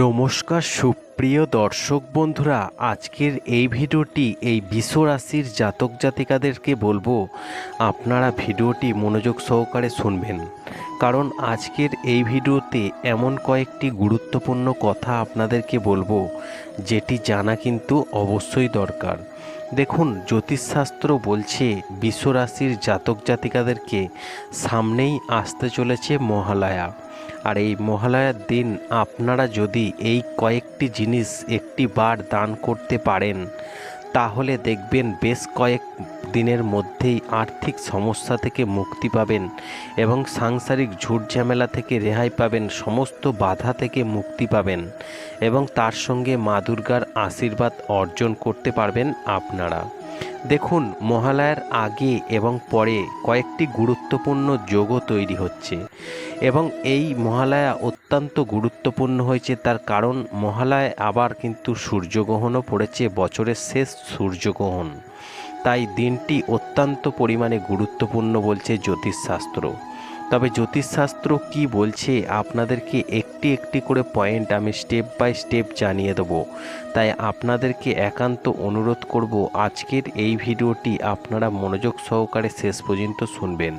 নমস্কার, সুপ্রিয় দর্শক বন্ধুরা, আজকের এই ভিডিওটি এই বিশ্ব রাশির জাতক জাতিকাদেরকে বলব, আপনারা ভিডিওটি মনোযোগ সহকারে শুনবেন। কারণ আজকের এই ভিডিওতে এমন কয়েকটি গুরুত্বপূর্ণ কথা আপনাদেরকে বলব, যেটি জানা কিন্তু অবশ্যই দরকার। দেখুন, জ্যোতিষশাস্ত্র বলছে, বিশ্ব রাশির জাতক জাতিকাদেরকে সামনেই আসতে চলেছে মহালয়া। আর এই মহালয়ার দিন আপনারা যদি এই কয়েকটি জিনিস একটি বার দান করতে পারেন, তাহলে দেখবেন বেশ কয়েক দিনের মধ্যেই আর্থিক সমস্যা থেকে মুক্তি পাবেন এবং সাংসারিক ঝুট ঝামেলা থেকে রেহাই পাবেন, সমস্ত বাধা থেকে মুক্তি পাবেন এবং তার সঙ্গে মা দুর্গার আশীর্বাদ অর্জন করতে পারবেন আপনারা। দেখুন, মহালয়ার আগে এবং পরে কয়েকটি গুরুত্বপূর্ণ যোগও তৈরি হচ্ছে এবং এই মহালয়া অত্যন্ত গুরুত্বপূর্ণ হয়েছে তার কারণ মহালয় আবার কিন্তু সূর্যগ্রহণও পড়েছে, বছরের শেষ সূর্যগ্রহণ। তাই দিনটি অত্যন্ত পরিমাণে গুরুত্বপূর্ণ বলছে জ্যোতিষশাস্ত্র। তবে জ্যোতিষশাস্ত্র কি বলছে আপনাদেরকে একটি একটি করে পয়েন্ট আমি স্টেপ বাই স্টেপ জানিয়ে দেব। তাই আপনাদেরকে একান্ত অনুরোধ করব আজকের এই ভিডিওটি আপনারা মনোযোগ সহকারে শেষ পর্যন্ত শুনবেন।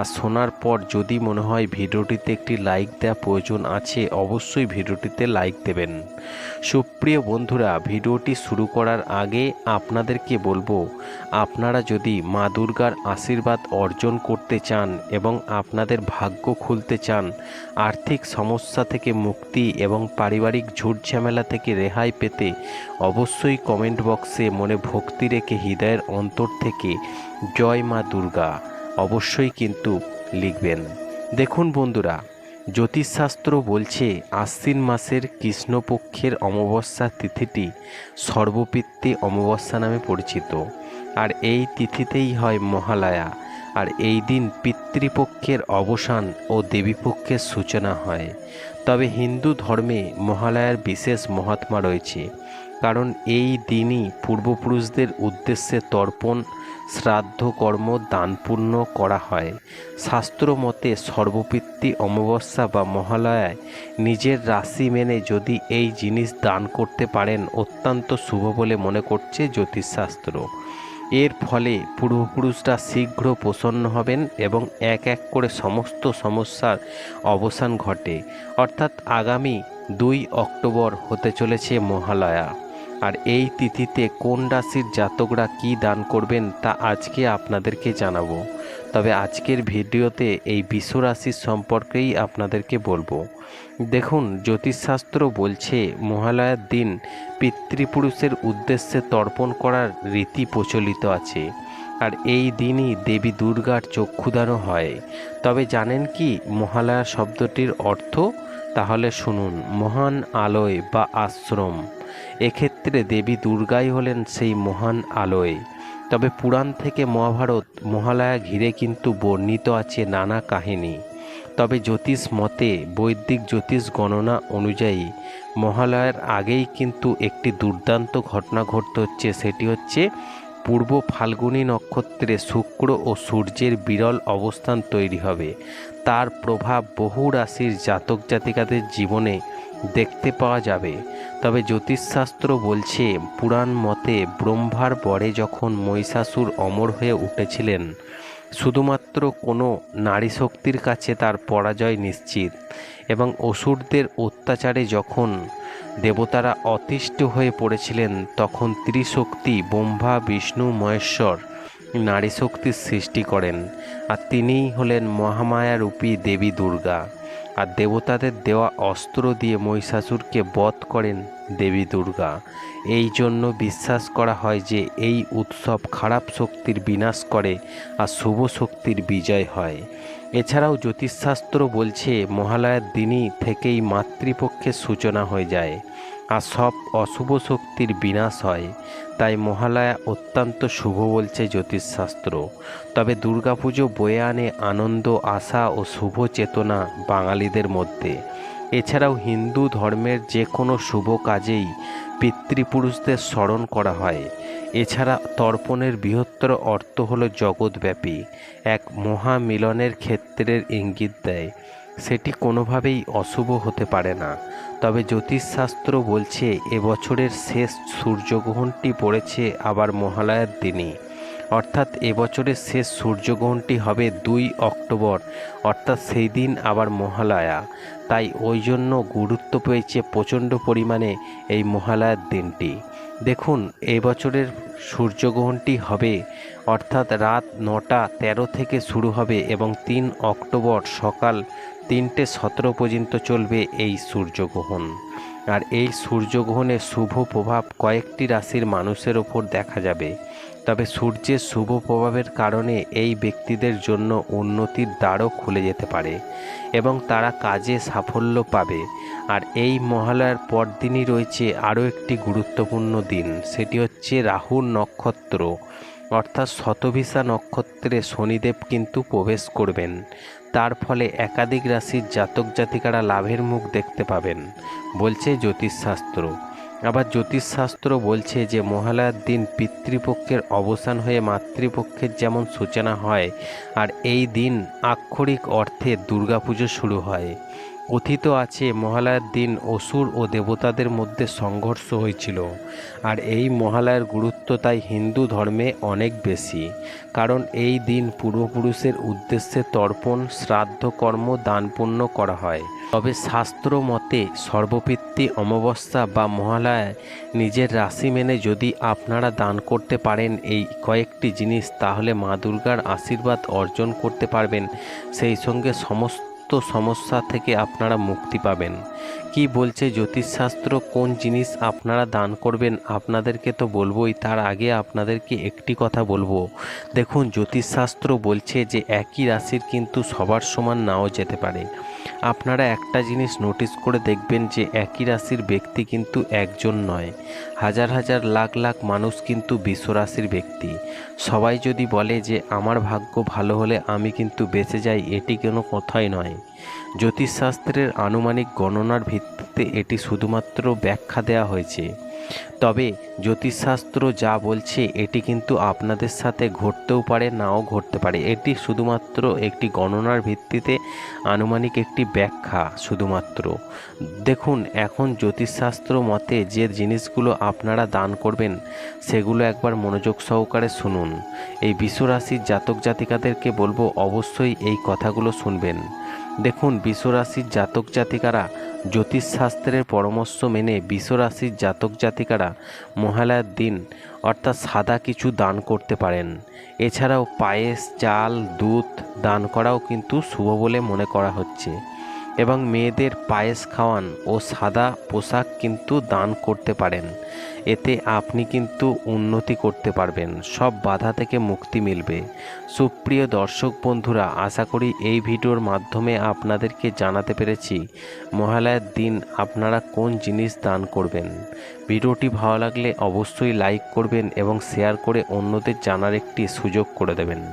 আর শোনার পর যদি মনে হয় ভিডিওটিতে একটি লাইক দেওয়া প্রয়োজন আছে, অবশ্যই ভিডিওটিতে লাইক দেবেন। সুপ্রিয় বন্ধুরা, ভিডিওটি শুরু করার আগে আপনাদেরকে বলব, আপনারা যদি মা দুর্গার আশীর্বাদ অর্জন করতে চান এবং আপনাদের ভাগ্য খুলতে চান, আর্থিক সমস্যা থেকে মুক্তি এবং পারিবারিক ঝুট ঝামেলা থেকে রেহাই পেতে অবশ্যই কমেন্ট বক্সে মনে ভক্তি রেখে হৃদয়ের অন্তর থেকে জয় মা দুর্গা। অবশ্যই কিন্তু লিখবেন। দেখুন বন্ধুরা, জ্যোতিষশাস্ত্র বলছে আশ্বিন মাসের কৃষ্ণপক্ষের অমাবস্যা তিথিটি সর্বপিত্তে অমাবস্যা নামে পরিচিত। আর এই তিথিতেই হয় মহালয়া। আর এই দিন পিতৃপক্ষের অবসান ও দেবীপক্ষের সূচনা হয়। তবে হিন্দু ধর্মে মহালয়ার বিশেষ মহাত্মা রয়েছে। কারণ এই দিনই পূর্বপুরুষদের উদ্দেশ্যে তর্পণ শ্রাদ্ধ কর্ম দানপূর্ণ করা হয়। শাস্ত্র মতে সর্বপিত্তি অমাবস্যা বা মহালয়ায় নিজের রাশি মেনে যদি এই জিনিস দান করতে পারেন অত্যন্ত শুভ বলে মনে করছে জ্যোতিষশাস্ত্র। এর ফলে পূর্বপুরুষরা শীঘ্র প্রসন্ন হবেন এবং এক এক করে সমস্ত সমস্যার অবসান ঘটে। অর্থাৎ আগামী দুই অক্টোবর হতে চলেছে মহালয়া। আর এই তিথিতে কোন রাশির জাতকরা কি দান করবেন তা আজকে আপনাদেরকে জানাব। তবে আজকের ভিডিওতে এই বিশ্ব রাশির সম্পর্কেই আপনাদেরকে বলব। দেখুন, জ্যোতিষশাস্ত্র বলছে, মহালয়ার দিন পিতৃপুরুষের উদ্দেশ্যে তর্পণ করার রীতি প্রচলিত আছে, আর এই দিনই দেবী দুর্গার চক্ষুদানও হয়। তবে জানেন কি মহালয়া শব্দটির অর্থ? তাহলে শুনুন, মহান আলয় বা আশ্রম। এক্ষেত্রে দেবী দুর্গাই হলেন সেই মহান আলোয়। তবে পুরাণ থেকে মহাভারত, মহালয়া ঘিরে কিন্তু বর্ণিত আছে নানা কাহিনী। তবে জ্যোতিষ মতে, বৈদিক জ্যোতিষ গণনা অনুযায়ী মহালয়ার আগেই কিন্তু একটি দুর্দান্ত ঘটনা ঘটতে হচ্ছে। সেটি হচ্ছে, পূর্ব ফাল্গুনী নক্ষত্রে শুক্র ও সূর্যের বিরল অবস্থান তৈরি হবে। তার প্রভাব বহু রাশির জাতক জাতিকাদের জীবনে দেখতে পাওয়া যাবে। তবে জ্যোতিষশাস্ত্র বলছে, পুরাণ মতে ব্রহ্মার পরে যখন মহিষাসুর অমর হয়ে উঠেছিলেন, শুধুমাত্র কোনো নারী শক্তির কাছে তার পরাজয় নিশ্চিত এবং অসুরদের অত্যাচারে যখন দেবতারা অতিষ্ঠ হয়ে পড়েছিলেন, তখন ত্রিশক্তি ব্রহ্মা, বিষ্ণু, মহেশ্বর নারী শক্তির সৃষ্টি করেন। আর তিনিই হলেন মহামায়ারূপী দেবী দুর্গা। আর দেবতাদের দেওয়া অস্ত্র দিয়ে মহিষাসুরকে বধ করেন দেবী দুর্গা। এই জন্য বিশ্বাস করা হয় যে এই উৎসব খারাপ শক্তির বিনাশ করে আর শুভ শক্তির বিজয় হয়। এছাড়াও জ্যোতিষশাস্ত্র বলছে, মহালয়ার দিনই থেকেই মাতৃপক্ষের সূচনা হয়ে যায়। আর সব অশুভ শক্তির বিনাশ হয়। তাই মহালয়া অত্যন্ত শুভ বলছে জ্যোতিষশাস্ত্র। তবে দুর্গাপুজো বয়ে আনে আনন্দ, আশা ও শুভ চেতনা বাঙালিদের মধ্যে। এছাড়াও হিন্দু ধর্মের যে কোনো শুভ কাজেই পিতৃপুরুষদের স্মরণ করা হয়। এছাড়া তর্পণের বৃহত্তর অর্থ হল জগৎব্যাপী। এক মহামিলনের ক্ষেত্রের ইঙ্গিত দেয়। সেটি কোনোভাবেই অশুভ হতে পারে না। তবে জ্যোতিষশাস্ত্র বলছে এবছরের শেষ সূর্যগ্রহণটি পড়েছে আবার মহালয়ার দিনই অর্থাৎ এবছরের শেষ সূর্যগ্রহণটি হবে দুই অক্টোবর, অর্থাৎ সেই দিন আবার মহালয়া। তাই ওই জন্য গুরুত্ব পেয়েছে প্রচণ্ড পরিমাণে এই মহালয়ার দিনটি। দেখুন এবছরের সূর্যগ্রহণটি হবে, অর্থাৎ রাত নটা তেরো থেকে শুরু হবে এবং তিন অক্টোবর সকাল তিনটে সতেরো পর্যন্ত চলবে এই সূর্যগ্রহণ। আর এই সূর্যগ্রহণের শুভ প্রভাব কয়েকটি রাশির মানুষের ওপর দেখা যাবে। তবে সূর্যের শুভ প্রভাবের কারণে এই ব্যক্তিদের জন্য উন্নতির দ্বারও খুলে যেতে পারে এবং তারা কাজে সাফল্য পাবে। আর এই মহালয়ার পরদিনই রয়েছে আরও একটি গুরুত্বপূর্ণ দিন, সেটি হচ্ছে রাহুর নক্ষত্র। অর্থাৎ শতভিসা নক্ষত্রে শনিদেব কিন্তু প্রবেশ করবেন। তার ফলে একাধিক রাশির জাতক জাতিকারা লাভের মুখ দেখতে পাবেন, বলছে জ্যোতিষশাস্ত্র। আবার জ্যোতিষশাস্ত্র বলছে যে, মহালয়ার দিন পিতৃপক্ষের অবসান হয়ে মাতৃপক্ষের যেমন সূচনা হয়, আর এই দিন আক্ষরিক অর্থে দুর্গাপুজো শুরু হয়। কথিত আছে, মহালয়ার দিন অসুর ও দেবতাদের মধ্যে সংঘর্ষ হয়েছিল। আর এই মহালয়ার গুরুত্ব তাই হিন্দু ধর্মে অনেক বেশি। কারণ এই দিন পূর্বপুরুষের উদ্দেশ্যে তর্পণ, শ্রাদ্ধ কর্ম দান পুণ্য করা হয়। তবে শাস্ত্র মতে সর্বপিতৃ অমাবস্যা বা মহালয়ায় নিজের রাশি মেনে যদি আপনারা দান করতে পারেন এই কয়েকটি জিনিস, তাহলে মা দুর্গার আশীর্বাদ অর্জন করতে পারবেন। সেই সঙ্গে সমস্ত সমস্যা থেকে আপনারা মুক্তি পাবেন। কি বলছে জ্যোতিষশাস্ত্র? কোন জিনিস আপনারা দান করবেন? আপনাদেরকে তো বলবোই, তার আগে আপনাদেরকে একটি কথা বলব। দেখুন, জ্যোতিষশাস্ত্র বলছে যে, একই রাশির কিন্তু সবার সমান নাও যেতে পারে। আপনারা একটা জিনিস নোটিস করে দেখবেন যে একই রাশির ব্যক্তি কিন্তু একজন নয়। হাজার হাজার লাখ লাখ মানুষ কিন্তু বিশ্বরাশির ব্যক্তি। সবাই যদি বলে যে আমার ভাগ্য ভালো হলে আমি কিন্তু বেঁচে যাই, এটি কোনো কথাই নয়। জ্যোতিষশাস্ত্রের আনুমানিক গণনার ভিত্তিতে এটি শুধুমাত্র ব্যাখ্যা দেওয়া হয়েছে। তবে জ্যোতিষশাস্ত্র যা বলছে, এটি কিন্তু আপনাদের সাথে ঘটতেও পারে, নাও ঘটতে পারে। এটি শুধুমাত্র একটি গণনার ভিত্তিতে আনুমানিক একটি ব্যাখ্যা শুধুমাত্র। দেখুন, এখন জ্যোতিষশাস্ত্র মতে যে জিনিসগুলো আপনারা দান করবেন, সেগুলো একবার মনোযোগ সহকারে শুনুন। এই বিশ্বরাশির জাতক জাতিকাদেরকে বলব, অবশ্যই এই কথাগুলো শুনবেন। দেখুন, বিশ্বরাশির জাতক জাতিকারা জ্যোতিষশাস্ত্রের পরামর্শ মেনে বিশ্বরাশির জাতক জাতিকারা মহালয়ার দিন অর্থাৎ সাদা কিছু দান করতে পারেন। এছাড়াও পায়েস, চাল, দুধ দান করাও কিন্তু শুভ বলে মনে করা হচ্ছে। এবং মেয়েদের পায়েস খাওয়ান ও সাদা পোশাক কিন্তু দান করতে পারেন। এতে আপনি কিন্তু উন্নতি করতে পারবেন। সব বাধা থেকে মুক্তি মিলবে। সুপ্রিয় দর্শক বন্ধুরা, আশা করি এই ভিডিওর মাধ্যমে আপনাদেরকে জানাতে পেরেছি মহালয়ার দিন আপনারা কোন জিনিস দান করবেন। ভিডিওটি ভালো লাগলে অবশ্যই লাইক করবেন এবং শেয়ার করে অন্যদের জানার একটি সুযোগ করে দেবেন।